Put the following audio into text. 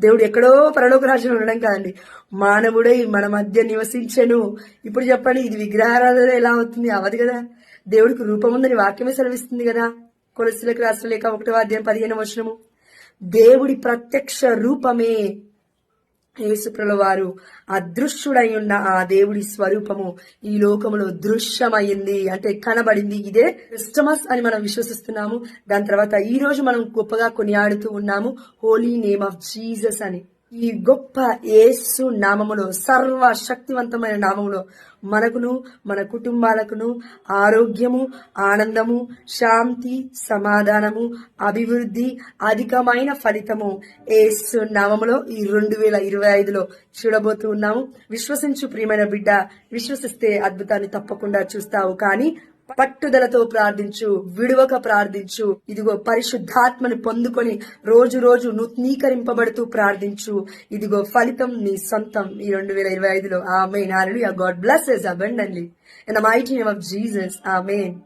దేవుడు ఎక్కడో పరలోక రాజ్యంలో ఉండడం కాదండి. మానవుడై మన మధ్య నివసించెను. ఇప్పుడు చెప్పండి ఇది విగ్రహారాధన ఎలా అవుతుంది? అవదు కదా. దేవుడికి రూపం ఉందని వాక్యమే సెలవిస్తుంది కదా. కొలసిలకు రాష్ట్రం లేక ఒకటో అధ్యాయం పదిహేను వచనము. దేవుడి ప్రత్యక్ష రూపమే యేసుప్రల వారు అదృశ్యుడై ఉన్న ఆ దేవుడి స్వరూపము ఈ లోకములో దృశ్యమైంది అంటే కనబడింది. ఇదే క్రిస్టమస్ అని మనం విశ్వసిస్తున్నాము. దాని తర్వాత ఈ రోజు మనం గొప్పగా కొనియాడుతూ ఉన్నాము. హోలీ నేమ్ ఆఫ్ జీసస్ అని. ఈ గొప్ప యేసు నామములో సర్వ శక్తివంతమైన నామములో మనకును మన కుటుంబాలకును ఆరోగ్యము ఆనందము శాంతి సమాధానము అభివృద్ధి అధికమైన ఫలితము యేసు నామములో ఈ రెండు వేల ఇరవై ఐదులో చూడబోతూ ఉన్నాము. విశ్వసించు ప్రియమైన బిడ్డ విశ్వసిస్తే అద్భుతాన్ని తప్పకుండా చూస్తావు. కానీ పట్టుదలతో ప్రార్థించు విడువక ప్రార్థించు. ఇదిగో పరిశుద్ధాత్మని పొందుకొని రోజు రోజు నూతనీకరింపబడుతూ ప్రార్థించు. ఇదిగో ఫలితం నీ సొంతం. ఈ రెండు వేల ఇరవై ఐదులో. Amen God blesses abundantly in the mighty name of Jesus amen